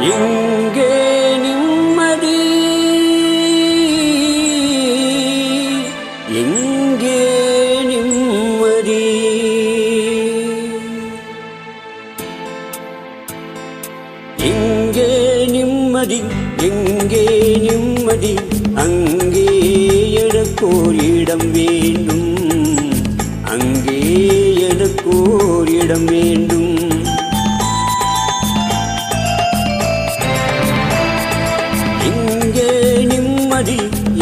எங்கே நிம்மதி. எங்கே நிம்மதி. எங்கே நிம்மதி எங்கே நிம்மதி. அங்கே எனக்கோர் இடம் வேண்டும். அங்கே எனக்கோர் இடம் வேண்டும். நிம்மதி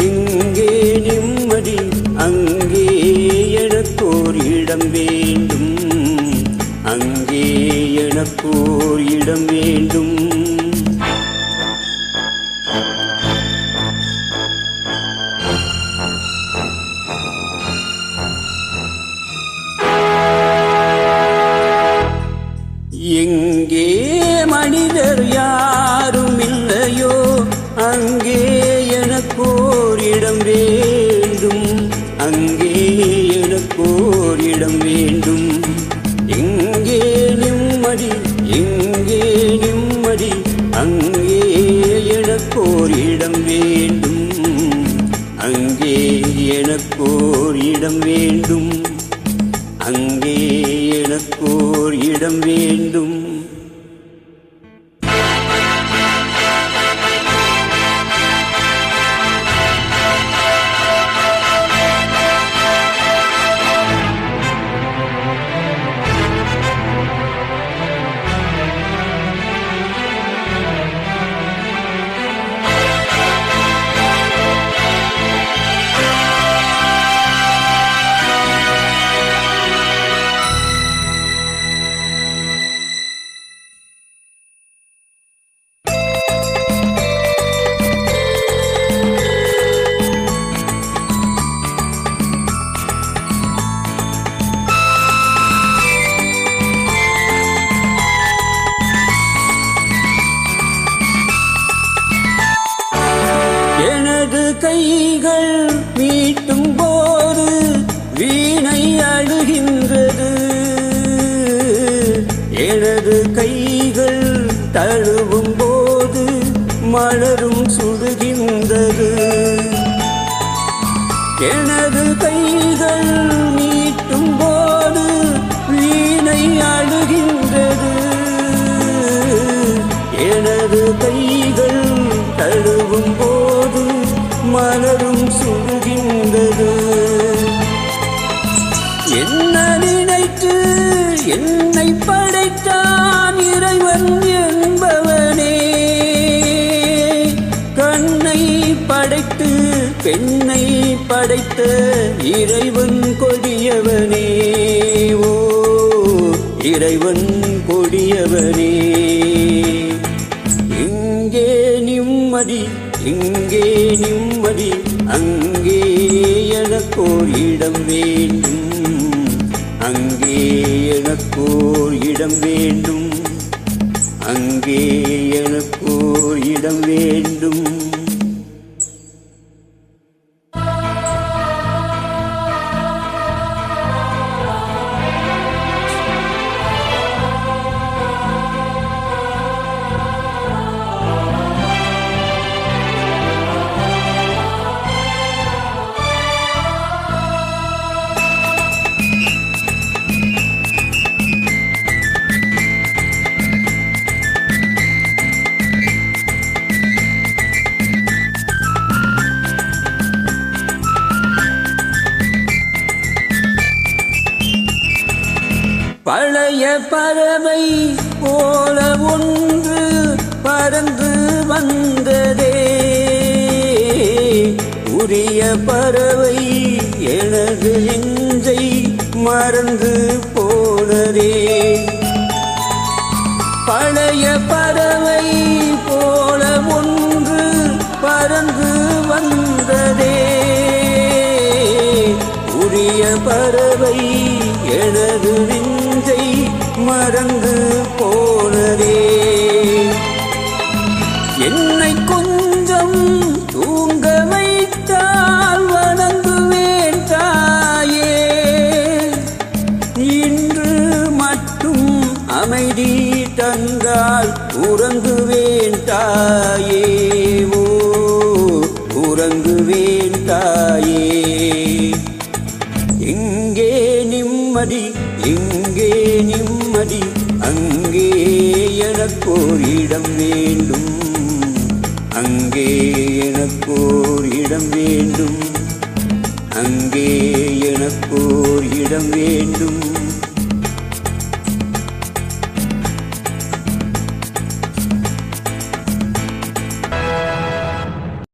இங்கே நிம்மதி அங்கே எனக்கோர் இடம் வேண்டும். அங்கே எனக்கோர் இடம் வேண்டும். எங்கே மனிதர் யார்? இடம் வேண்டும். அங்கே எனக்கோர் இடம் வேண்டும். எங்கே நிம்மதி எங்கே நிம்மதி. அங்கே எனக்கோர் இடம் வேண்டும். அங்கே எனக்கோர் இடம் வேண்டும். அங்கே எனக்கோர் இடம் வேண்டும். கைகள் மீட்டும் போது வீணை அழுகின்றது. எனது கைகள் தழுவும் போது மலரும் சுடுகின்றது. எனது கைகள் மீட்டும் போது வீணை அழுகின்றது. எனது கை என்னை படைத்தான் இறைவன் என்பவனே. கண்ணை படைத்து பெண்ணை படைத்த இறைவன் கொடியவனே. ஓ இறைவன் கொடியவனே. இங்கே நிம்மதி இங்கே நிம்மதி அங்கே எனக்கோர் இடம் வேண்டும். எனக்கோர் இடம் வேண்டும். அங்கே எனக்கோர் இடம் வேண்டும். பழைய பறவை போல ஒன்று பறந்து வந்ததே. உரிய பறவை எனது நெஞ்சை மறந்து போனதே. பழைய பறவை போல ஒன்று பறந்து வந்ததே. உரிய பறவை எனது நெஞ்சை மறந்து போனதே. என்னை கொஞ்சம் தூங்க வைத்தால் வணங்குவேன் தாயே. இன்று மட்டும் அமைதி தந்தால் உறங்குவேன் தாய். அங்கே இடம் வேண்டும். அங்கே எனக்கோர் இடம் வேண்டும். அங்கே எனக்கோர் இடம் வேண்டும்.